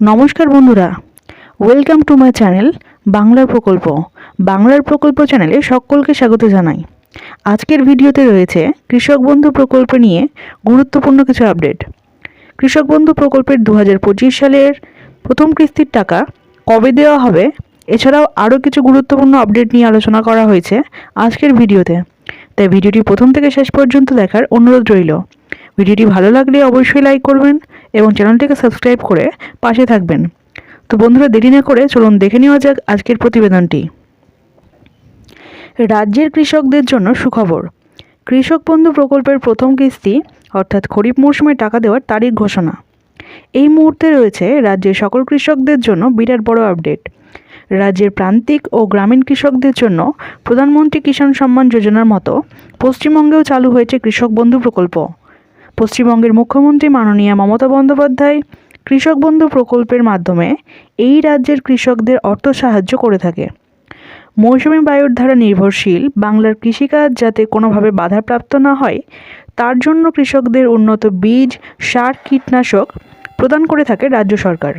নমস্কার বন্ধুরা। Welcome to my channel বাংলার প্রকল্প। বাংলার প্রকল্প চ্যানেলে সকলকে স্বাগত জানাই। আজকের ভিডিওতে রয়েছে কৃষক বন্ধু প্রকল্প নিয়ে গুরুত্বপূর্ণ কিছু আপডেট কৃষক বন্ধু প্রকল্পের দু হাজার পঁচিশ সালের প্রথম কিস্তির টাকা কবে দেওয়া হবে? এছাড়াও আরও কিছু গুরুত্বপূর্ণ আপডেট নিয়ে আলোচনা করা হয়েছে আজকের ভিডিওতে। তাই ভিডিওটি প্রথম থেকে শেষ পর্যন্ত দেখার অনুরোধ রইল। ভিডিওটি ভালো লাগলে অবশ্যই লাইক করবেন এবং চ্যানেলটিকে সাবস্ক্রাইব করে পাশে থাকবেন। তো বন্ধুরা, দেরি না করে চলুন দেখে নেওয়া যাক আজকের প্রতিবেদনটি। রাজ্যের কৃষকদের জন্য সুখবর। কৃষক বন্ধু প্রকল্পের প্রথম কিস্তি, অর্থাৎ খরিফ মৌসুমে টাকা দেওয়ার তারিখ ঘোষণা। এই মুহূর্তে রয়েছে রাজ্যের সকল কৃষকদের জন্য বিরাট বড় আপডেট। রাজ্যের প্রান্তিক ও গ্রামীণ কৃষকদের জন্য প্রধানমন্ত্রী কিষাণ সম্মান যোজনার মতো পশ্চিমবঙ্গেও চালু হয়েছে কৃষক বন্ধু প্রকল্প। পশ্চিমবঙ্গের মুখ্যমন্ত্রী মাননীয়া মমতা বন্দ্যোপাধ্যায় কৃষক বন্ধু প্রকল্পের মাধ্যমে এই রাজ্যের কৃষকদের অর্থ সাহায্য করে থাকে। মৌসুমী বায়ুর দ্বারা নির্ভরশীল, বাংলার কৃষিকাজ যাতে কোনোভাবে বাধাপ্রাপ্ত না হয়, তার জন্য কৃষকদের উন্নত বীজ, সার, কীটনাশক প্রদান করে থাকে রাজ্য সরকার।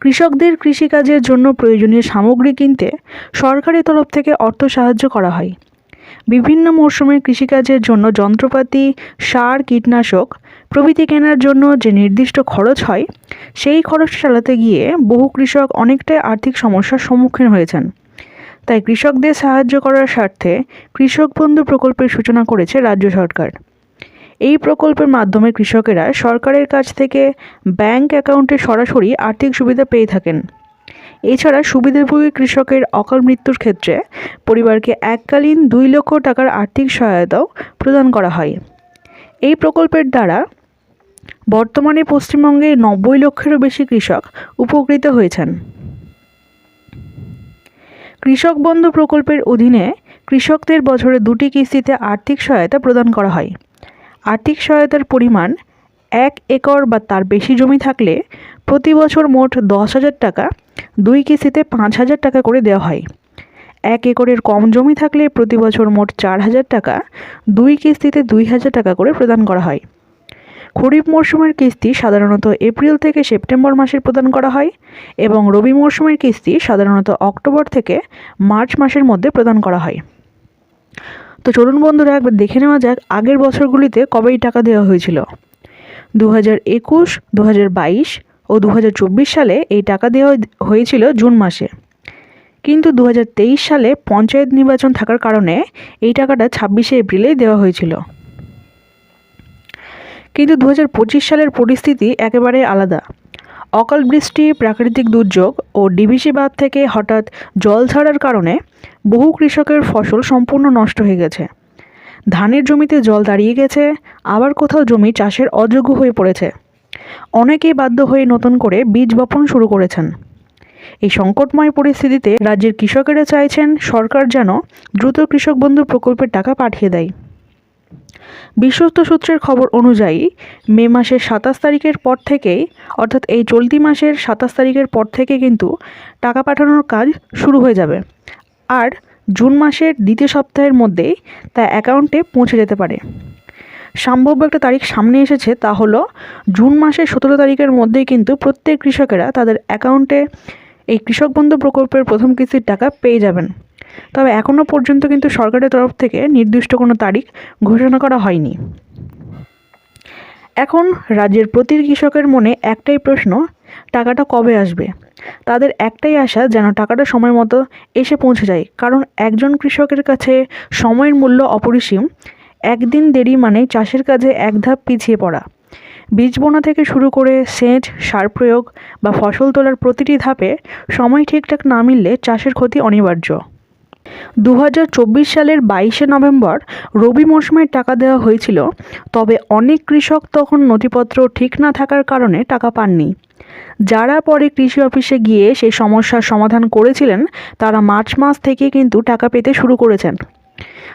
কৃষকদের কৃষিকাজের জন্য প্রয়োজনীয় সামগ্রী কিনতে সরকারের তরফ থেকে অর্থ সাহায্য করা হয়। বিভিন্ন মরশুমে কৃষিকাজের জন্য যন্ত্রপাতি, সার, কীটনাশক প্রভৃতি কেনার জন্য যে নির্দিষ্ট খরচ হয়, সেই খরচ চালাতে গিয়ে বহু কৃষক অনেকটাই আর্থিক সমস্যার সম্মুখীন হয়েছেন। তাই কৃষকদের সাহায্য করার স্বার্থে কৃষক বন্ধু প্রকল্পের সূচনা করেছে রাজ্য সরকার। এই প্রকল্পের মাধ্যমে কৃষকেরা সরকারের কাছ থেকে ব্যাংক অ্যাকাউন্টে সরাসরি আর্থিক সুবিধা পেয়ে থাকেন। এছাড়া সুবিধাভোগী কৃষকের অকাল মৃত্যুর ক্ষেত্রে পরিবারকে এককালীন দুই লক্ষ টাকার আর্থিক সহায়তাও প্রদান করা হয়। এই প্রকল্পের দ্বারা বর্তমানে পশ্চিমবঙ্গে নব্বই লক্ষেরও বেশি কৃষক উপকৃত হয়েছেন। কৃষক বন্ধু প্রকল্পের অধীনে কৃষকদের বছরে দুটি কিস্তিতে আর্থিক সহায়তা প্রদান করা হয়। আর্থিক সহায়তার পরিমাণ এক একর বা তার বেশি জমি থাকলে প্রতি বছর মোট দশ হাজার টাকা দুই কিস্তিতে পাঁচ হাজার টাকা করে দেওয়া হয়। এক একরের কম জমি থাকলে প্রতি বছর মোট চার হাজার টাকা, দুই কিস্তিতে দুই হাজার টাকা করে প্রদান করা হয়। খরিফ মরশুমের কিস্তি সাধারণত এপ্রিল থেকে সেপ্টেম্বর মাসে প্রদান করা হয় এবং রবি মরশুমের কিস্তি সাধারণত অক্টোবর থেকে মার্চ মাসের মধ্যে প্রদান করা হয়। তো চলুন বন্ধুরা, একবার দেখে নেওয়া যাক আগের বছরগুলিতে কবেই টাকা দেওয়া হয়েছিল। দু হাজার একুশ দু হাজার বাইশ ও দু হাজার চব্বিশ সালে এই টাকা দেওয়া হয়েছিল জুন মাসে। কিন্তু দু হাজার তেইশ সালে পঞ্চায়েত নির্বাচন থাকার কারণে এই টাকাটা ছাব্বিশে এপ্রিলেই দেওয়া হয়েছিল। কিন্তু দু হাজার পঁচিশ সালের পরিস্থিতি একেবারে আলাদা। অকাল বৃষ্টি, প্রাকৃতিক দুর্যোগ ও ডিভিসি বাঁধ থেকে হঠাৎ জল ছাড়ার কারণে বহু কৃষকের ফসল সম্পূর্ণ নষ্ট হয়ে গেছে। ধানের জমিতে জল দাঁড়িয়ে গেছে, আবার কোথাও জমি চাষের অযোগ্য হয়ে পড়েছে। অনেকেই বাধ্য হয়ে নতুন করে বীজ বপন শুরু করেছেন। এই সংকটময় পরিস্থিতিতে রাজ্যের কৃষকেরা চাইছেন সরকার যেন দ্রুত কৃষক বন্ধু প্রকল্পের টাকা পাঠিয়ে দেয়। বিশ্বস্ত সূত্রের খবর অনুযায়ী, মে মাসের সাতাশ তারিখের পর থেকেই, অর্থাৎ এই চলতি মাসের সাতাশ তারিখের পর থেকে কিন্তু টাকা পাঠানোর কাজ শুরু হয়ে যাবে। আর জুন মাসের দ্বিতীয় সপ্তাহের মধ্যেই তা অ্যাকাউন্টে পৌঁছে যেতে পারে। সম্ভাব্য একটা তারিখ সামনে এসেছে তা হলো জুন মাসের সতেরো তারিখের মধ্যেই কিন্তু প্রত্যেক কৃষকেরা তাদের অ্যাকাউন্টে এই কৃষক বন্ধু প্রকল্পের প্রথম কিস্তির টাকা পেয়ে যাবেন। তবে এখনও পর্যন্ত কিন্তু সরকারের তরফ থেকে নির্দিষ্ট কোনো তারিখ ঘোষণা করা হয়নি। এখন রাজ্যের প্রতি কৃষকের মনে একটাই প্রশ্ন, টাকাটা কবে আসবে? তাদের একটাই আশা, যেন টাকাটা সময় মতো এসে পৌঁছে যায়। কারণ একজন কৃষকের কাছে সময়ের মূল্য অপরিসীম একদিন দেরি মানে চাষের কাজে এক ধাপ পিছিয়ে পড়া। বীজ বোনা থেকে শুরু করে সেচ, সার প্রয়োগ বা ফসল তোলার প্রতিটি ধাপে সময় ঠিকঠাক না মিললে চাষের ক্ষতি অনিবার্য। দু হাজার চব্বিশ সালের বাইশে নভেম্বর রবি মরশুমের টাকা দেওয়া হয়েছিল, তবে অনেক কৃষক তখন নথিপত্র ঠিক না থাকার কারণে টাকা পাননি। যারা পরে কৃষি অফিসে গিয়ে সেই সমস্যার সমাধান করেছিলেন, তারা মার্চ মাস থেকে কিন্তু টাকা পেতে শুরু করেছেন।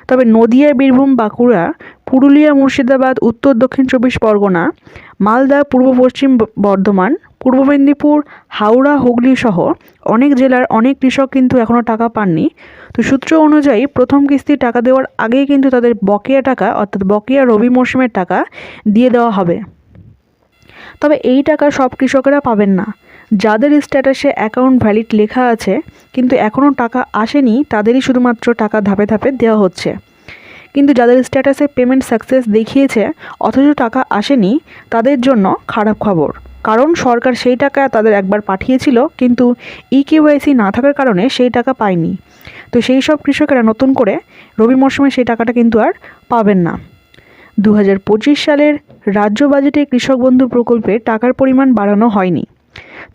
তবে নদিয়া, বীরভূম, বাঁকুড়া, পুরুলিয়া, মুর্শিদাবাদ, উত্তর, দক্ষিণ চব্বিশ পরগনা, মালদা, পূর্ব পশ্চিম বর্ধমান, পূর্ব মেদিনীপুর, হাওড়া, হুগলি সহ অনেক জেলার অনেক কৃষক কিন্তু এখনও টাকা পাননি। তো সূত্র অনুযায়ী প্রথম কিস্তি টাকা দেওয়ার আগেই কিন্তু তাদের বকেয়া টাকা অর্থাৎ বকেয়া রবি মরশুমের টাকা দিয়ে দেওয়া হবে। তবে এই টাকা সব কৃষকেরা পাবেন না। যাদের স্ট্যাটাসে অ্যাকাউন্ট ভ্যালিড লেখা আছে, কিন্তু এখনও টাকা আসেনি, তাদেরই শুধুমাত্র টাকা ধাপে ধাপে দেওয়া হচ্ছে। কিন্তু যাদের স্ট্যাটাসে পেমেন্ট সাকসেস দেখিয়েছে, অথচ টাকা আসেনি, তাদের জন্য খারাপ খবর। কারণ সরকার সেই টাকা তাদের একবার পাঠিয়েছিল, কিন্তু ই কেওয়াইসি না থাকার কারণে সেই টাকা পায়নি। তো সেই সব কৃষকেরা নতুন করে রবি মরশুমে সেই টাকাটা কিন্তু আর পাবেন না। দু হাজার পঁচিশ সালের রাজ্য বাজেটে কৃষক বন্ধু প্রকল্পে টাকার পরিমাণ বাড়ানো হয়নি।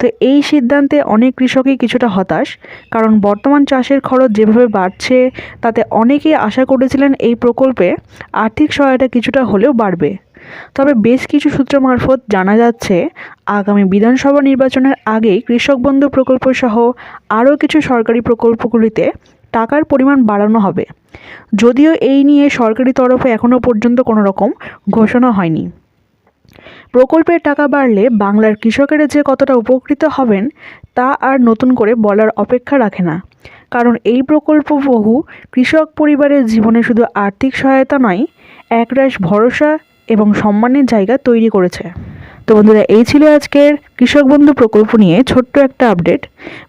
তো এই সিদ্ধান্তে অনেক কৃষকই কিছুটা হতাশ, কারণ বর্তমান চাষের খরচ যেভাবে বাড়ছে, তাতে অনেকেই আশা করেছিলেন এই প্রকল্পে আর্থিক সহায়তা কিছুটা হলেও বাড়বে। তবে বেশ কিছু সূত্র মারফত জানা যাচ্ছে, আগামী বিধানসভা নির্বাচনের আগেই কৃষক বন্ধু প্রকল্প সহ আরও কিছু সরকারি প্রকল্পগুলিতে টাকার পরিমাণ বাড়ানো হবে। যদিও এই নিয়ে সরকারি তরফে এখনও পর্যন্ত কোনো রকম ঘোষণা হয়নি। প্রকল্পের টাকা বাড়লে বাংলার কৃষকেরা যে কতটা উপকৃত হবেন, তা আর নতুন করে বলার অপেক্ষা রাখে না। কারণ এই প্রকল্প বহু কৃষক পরিবারের জীবনে শুধু আর্থিক সহায়তা নয়, একরাশ ভরসা এবং সম্মানের জায়গা তৈরি করেছে। তো বন্ধুরা, এই ছিল আজকের কৃষক বন্ধু প্রকল্প নিয়ে ছোট্ট একটা আপডেট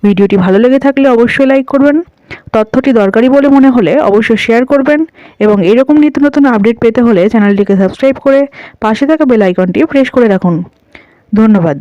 ভিডিওটি ভালো লেগে থাকলে অবশ্যই লাইক করবেন। তথ্যটি দরকারি বলে মনে হলে অবশ্যই শেয়ার করবেন এবং এরকম নিত্য নতুন আপডেট পেতে হলে চ্যানেলটিকে সাবস্ক্রাইব করে পাশে থাকা বেল আইকনটি প্রেস করে রাখুন। ধন্যবাদ।